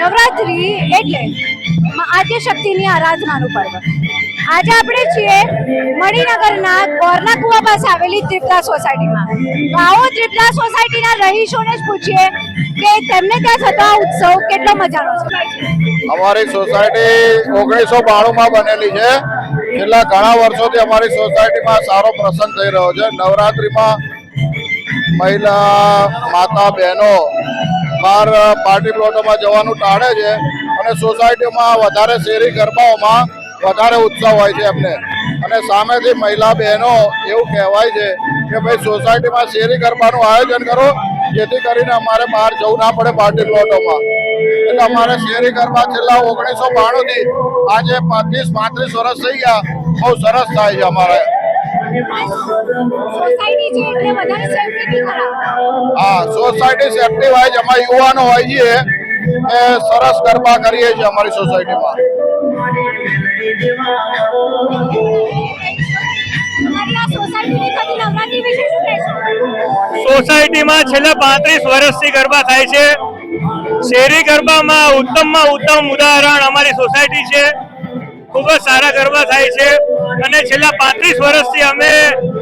નવરાત્રી એટલે માં આદ્ય શક્તિની આરાધનાનું પર્વ. આજે આપણે છીએ મણિનગરના ગોરના કુવા પાસે આવેલી ત્રિપલા સોસાયટીમાં. તો આવો ત્રિપલા સોસાયટીના રહીશોને જ પૂછીએ કે તેમને ત્યાં થતો ઉત્સવ કેટલો મજાનો છે. અમારી સોસાયટી ઓગણીસો બાણુંમાં બનેલી છે. છેલ્લા ઘણા વર્ષોથી અમારી સોસાયટીમાં સારો પ્રસંગ થઈ રહ્યો છે. નવરાત્રિમાં મહિલા માતા બહેનો બહાર પાર્ટી પ્લોટોમાં જવાનું ટાળે છે અને સોસાયટીમાં વધારે શેરી ગરબાઓમાં વધારે ઉત્સાહ હોય છે એમને. અને સામેથી મહિલા બહેનો એવું કહેવાય છે કે ભાઈ સોસાયટીમાં શેરી ગરબાનું આયોજન કરો, જેથી કરીને અમારે બહાર જવું ના પડે પાર્ટી પ્લોટોમાં. એટલે અમારે શેરી ગરબા છેલ્લા ઓગણીસો બાણું થી આજે પાંત્રીસ પાંત્રીસ વર્ષ થઈ ગયા. બહુ સરસ થાય છે અમારે. હા સોસાયટી સેફટી વાઇઝ અમારા યુવાનો હોઈએ એ સરસ ગરબા કરીએ છીએ અમારી સોસાયટીમાં સોસાયટીમાં છેલ્લા પાંત્રીસ વર્ષથી ગરબા થાય છે. શેરી ગરબામાં ઉત્તમમાં ઉત્તમ ઉદાહરણ અમારી સોસાયટી છે. ખૂબ જ સારા ગરબા થાય છે. અને છેલ્લા પાંત્રીસ વર્ષથી અમે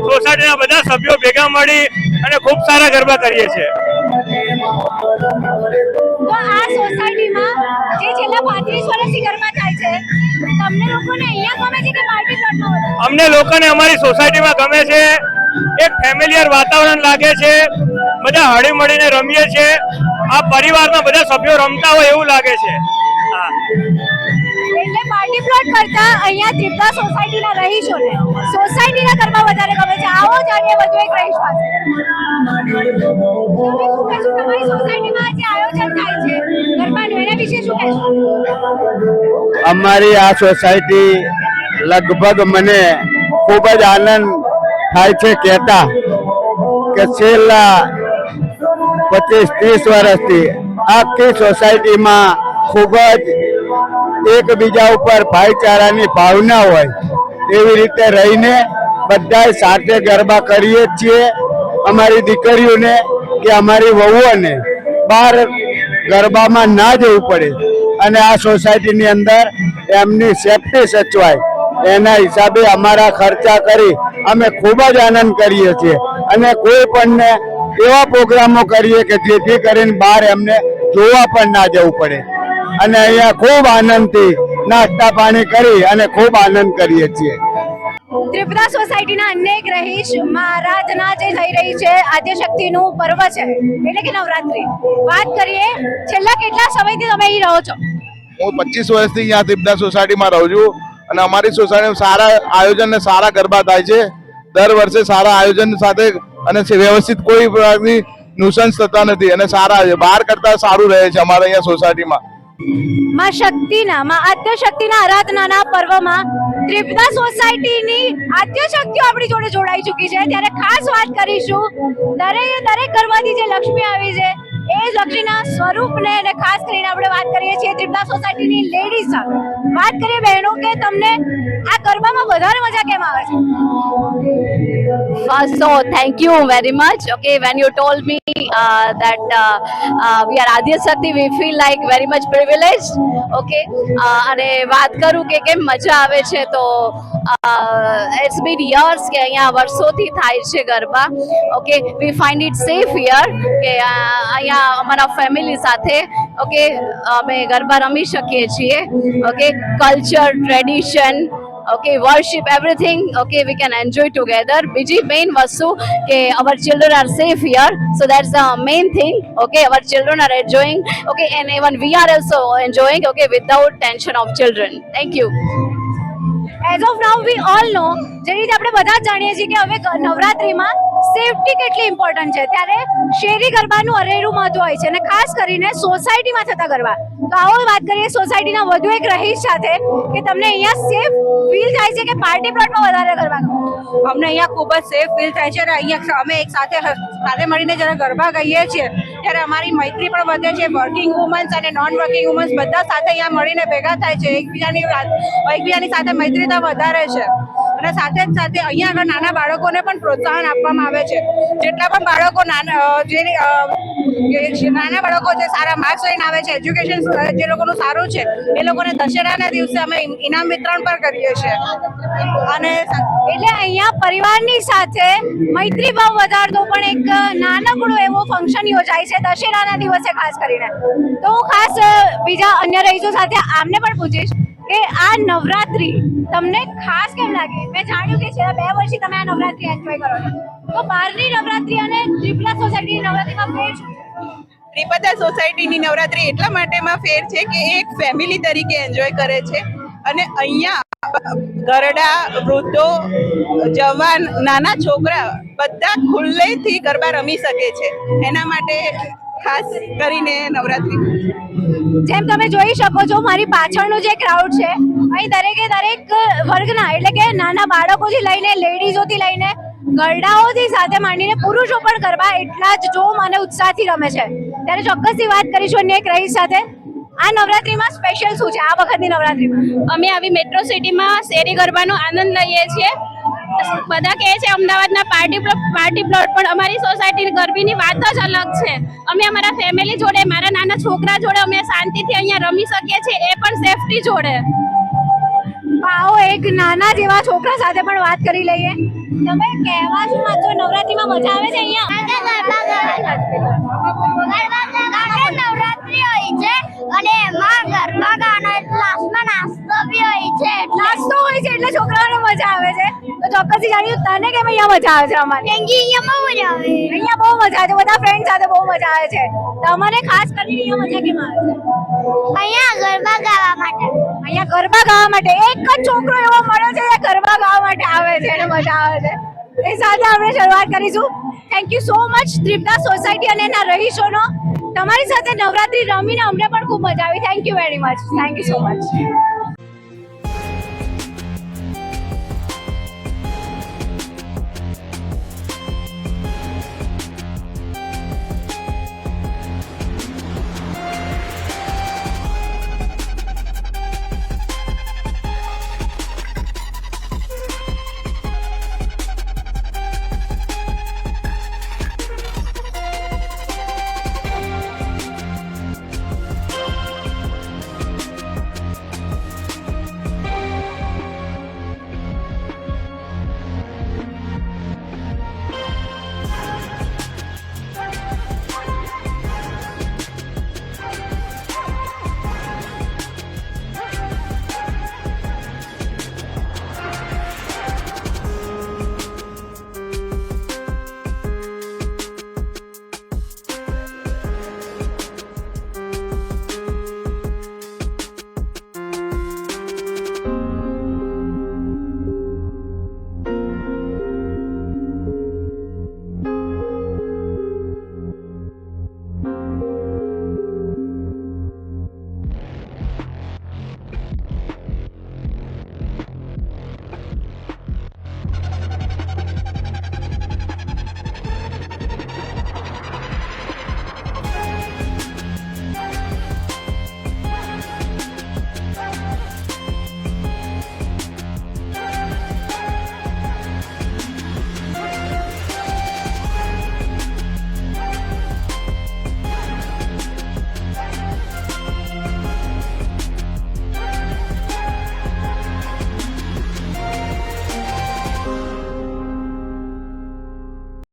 સોસાયટીના બધા સભ્યો ભેગા મળી અને ખૂબ સારા ગરબા કરીએ છીએ. તો આ સોસાયટીમાં જે છેલ્લા પાંત્રીસ વર્ષથી ગરબા થાય છે તમને લોકોને અહીંયા ગમે છે કે પાર્ટી પ્લોટમાં અમને લોકોને અમારી સોસાયટીમાં ગમે છે એક ફેમિલિયર વાતાવરણ લાગે છે બધા હળી મળીને રમીએ છીએ આ પરિવારના બધા સભ્યો રમતા હોય એવું લાગે છે. હા. પાર્ટી પ્લોટ કરતા અહીંયા ત્રિપલા સોસાયટીના રહીશોને સોસાયટીના ગરબા વધારે ગમે છે. આવો જાણીએ વધુ એક રહીશ પાસે. અમારી આ સોસાયટી લગભગ મને ખૂબ જ આનંદ થાય છે કહેતા કે છેલ્લા પચીસ, ત્રીસ વર્ષથી આખી સોસાયટીમાં ખૂબ જ એકબીજા ઉપર ભાઈચારાની ભાવના હોય, એવી રીતે રહીને બધા સાથે ગરબા કરીએ છીએ. અમારી દીકરીઓને કે અમારી વહુઓને બહાર ગરબામાં ના જવું પડે અને આ સોસાયટીની અંદર એમની સેફટી સચવાય. એના હિસાબે અમારા ખર્ચા કરી અમે ખૂબ જ આનંદ કરીએ છીએ. અને કોઈ પણને એવા પ્રોગ્રામો કરીએ કે જેથી કરીને બહાર એમને જોવા પણ ના જવું પડે. અને અહીંયા ખૂબ આનંદથી નાસ્તા પાણી કરી અને ખૂબ આનંદ કરીએ છીએ. ત્રિપુરા સોસાયટીના અનેક રહીશમાં આરાધના જે થઈ રહી છે આદ્ય શક્તિનું પર્વ છે એટલે કે નવરાત્રિ. વાત કરીએ છેલ્લા કેટલા સમયથી તમે અહીં રહો છો? હું પચીસ વર્ષથી અહીંયા ત્રિપડા સોસાયટીમાં રહું છું અને અમારી સોસાયટીમાં સારા આયોજન ને સારા ગરબા થાય છે. દર વર્ષે સારા આયોજન સાથે અને વ્યવસ્થિત કોઈ પ્રકારની નુસંસ થતા નથી અને સારા બહાર કરતા સારું રહે છે અમારે અહીંયા સોસાયટીમાં. માં શક્તિના, માં આદ્ય શક્તિના આરાધનાના પર્વમાં ત્રિપુરા સોસાયટીની આદ્ય શક્તિઓ આપણી જોડે જોડાઈ ચૂકી છે. ત્યારે ખાસ વાત કરીશું દરેક દરેક ઘરમાંથી જે લક્ષ્મી આવી છે, એ લક્ષ્મીના સ્વરૂપને અને ખાસ કરીને આપણે વાત કરીએ છીએ ત્રિપુરા સોસાયટીની લેડીઝ સાથે. વાત કરીએ બહેનો કે તમને આ ગરબામાં વધારે મજા કેમ આવે છે? First, so thank you very much. Okay, when you told me uh, that uh, uh, we are Adya Shakti, we feel like very much privileged. Okay, uh, અને વાત કરું કે કેમ મજા આવે છે તો ઇટ્સ બીન યર્સ કે અહીંયા વર્ષોથી થાય છે garba okay we find it safe year કે અહીંયા અમારા ફેમિલી સાથે ઓકે અમે ગરબા રમી શકીએ છીએ okay culture tradition okay worship everything okay we can enjoy together બીજી main વસ્તુ કે our children are safe here so that's the main thing okay our children are enjoying okay and even we are also enjoying okay without tension of children thank you as of now we all know જે રીતે આપણે બધા જાણીએ છીએ કે હવે નવરાત્રીમાં safety કેટલી ઇમ્પોર્ટન્ટ છે? ત્યારે શેરી ગરબાનું અરેરું મહત્વ હોય છે અને ખાસ કરીને સોસાયટીમાં થતા ગરબા. તો આવો વાત કરીએ સોસાયટીના વધુ એક રહીશ સાથે કે તમને અહીંયા સેફ ફીલ થાય છે કે પાર્ટી પ્લોટમાં વધારે ગરબા અમને અહીંયા ખૂબ જ સેફ ફીલ થાય છે અને અહીંયા અમે એક સાથે સાથે મળીને જ્યારે ગરબા ગાઈએ છીએ, ત્યારે અમારી મૈત્રી પણ વધે છે. વર્કિંગ વુમન્સ અને નોન વર્કિંગ વુમન્સ બધા સાથે અહીંયા મળીને ભેગા થાય છે. એકબીજાની એકબીજાની સાથે મૈત્રીતા વધારે છે. અને સાથે જ સાથે અહીંયા આગળ નાના બાળકોને પણ પ્રોત્સાહન આપવામાં આવે છે. જેટલા પણ બાળકો જે નાના બાળકો જે સારા માર્ક્સ લઈને આવે છે એજ્યુકેશન જે લોકોનું સારું છે, એ લોકોને દશેરાના દિવસે અમે ઇનામ વિતરણ પણ કરીએ છીએ. અને એટલે અહીંયા પરિવારની સાથે મૈત્રીભાવ વધારતો, પણ એક નાનકડું એવો ફંક્શન યોજાય છે દશેરાના દિવસે ખાસ કરીને. તો હું ખાસ બીજા અન્ય રહીશો સાથે આમને પણ પૂછીશ. કે આ નવરાત્રી તમને ખાસ કેમ લાગે? મેં જાણ્યું કે છેલ્લા બે વર્ષથી તમે આ નવરાત્રી એન્જોય કરો તો બહારની નવરાત્રી અને ત્રિપલા સોસાયટીની નવરાત્રીમાં ફેર શું? ત્રિપદા સોસાયટીની નવરાત્રી એટલા માટેમાં ફેર છે કે એક ફેમિલી તરીકે એન્જોય કરે છે. અને અહીંયા ગરડા, વૃદ્ધો, જવાન, નાના છોકરા બધા ખુલ્લેથી ગરબા રમી શકે છે. એના માટે ખાસ કરીને નવરાત્રી. જેમ તમે જોઈ શકો છો, મારી પાછળનું જે ક્રાઉડ છે, અહીં દરેકે દરેક વર્ગના, એટલે કે નાના બાળકોથી લઈને લેડીઝોથી લઈને ગરડાઓથી સાથે માંડીને પુરુષો પણ ગરબા એટલા જ જોમ અને ઉત્સાહથી રમે છે. ત્યારે ચોક્કસથી વાત કરીશું અન્ય એક રહીશ સાથે. આ નવરાત્રીમાં સ્પેશિયલ શું છે? આ વખતની નવરાત્રીમાં? અમે આવી મેટ્રો સિટીમાં શેરી ગરબાનો આનંદ લઈએ છીએ. બધા કહે છે અમદાવાદના પાર્ટી પ્લોટ પાર્ટી પ્લોટ પણ અમારી સોસાયટીની ગરબીની વાત જ અલગ છે. અમે અમારા ફેમિલી જોડે મારા નાના છોકરા જોડે અમે શાંતિથી અહીંયા રમી શકીએ છીએ એ પણ સેફટી જોડે. આવો એક નાના જેવા છોકરા સાથે પણ વાત કરી લઈએ. તમે કહેવા શું માંગો નવરાત્રીમાં મજા આવે છે અહીંયા? નવરાત્રી હોય છે અને એમાં ગરબા ગાવાનો એટલે નાસ્તો બી હોય છે. એટલે નાસ્તો હોય છે એટલે છોકરાઓને મજા આવે છે. ચોક્કસથી જાણ્યું તને કેમ અહીંયા મજા આવે છે અમારે? અહીંયા બહુ મજા આવે અહીંયા બહુ મજા આવે છે બધા ફ્રેન્ડ સાથે બહુ મજા આવે છે. તમને ખાસ કરીને અહીંયા મજા કેમ આવે છે? અહીંયા ગરબા ગાવા માટે. અહીંયા ગરબા ગાવા માટે. એક જ છોકરો એવો મળ્યો છે જે ગરબા ગાવા માટે આવે છે અને મજા આવે છે. એ સાથે આપણે શરૂઆત કરીશું. Thank you so much Tripada society અને એના રહીશોનો. તમારી સાથે નવરાત્રી રમીને અમને પણ ખૂબ મજા આવી. Thank you very much thank you so much